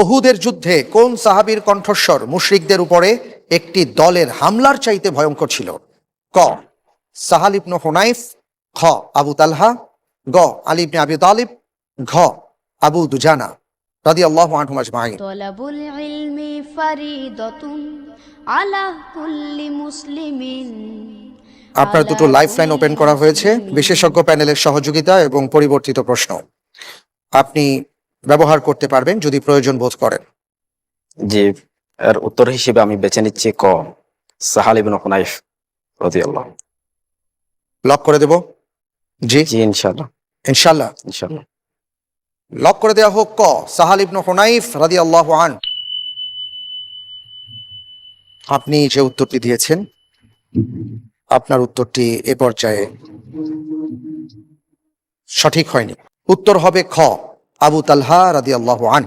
অহুদের যুদ্ধে কোন সাহাবির কণ্ঠস্বর মুশরিকদের উপরে একটি দলের হামলার চাইতে ভয়ঙ্কর ছিল? ক সাহাল ইবনু হুনাইফ খ আবু তালহা গ আলী আবি তালিব ঘ আবু দুজানা রাদি আল্লাহ আনহুমাজ মাহি তলাবুল ইলমি ফারিদাতুন আলা কুল্লি মুসলিমিন। আপনার দুটো লাইফলাইন ওপেন করা হয়েছে। বিশেষজ্ঞ প্যানেলের সহযোগিতা এবং পরিবর্তিত প্রশ্ন। আপনি ব্যবহার করতে পারবেন যদি প্রয়োজন বোধ করেন। জি এর উত্তর হিসেবে আমি বেছে নিচ্ছি ক সাহাল ইবনে হুনাইফ রাদিয়াল্লাহু লক করে দেব? জি? জি ইনশাআল্লাহ। ইনশাল্লাহ ইনশাআল্লাহ। লক করে দেওয়া হোক ক সাহাল ইবনু হুনাইফ রাদি আল্লাহ আন আপনি যে উত্তরটি দিয়েছেন আপনার উত্তরটি এ পর্যায়ে সঠিক হয়নি। উত্তর হবে খ। আবু তালহা রাদি আল্লাহ আন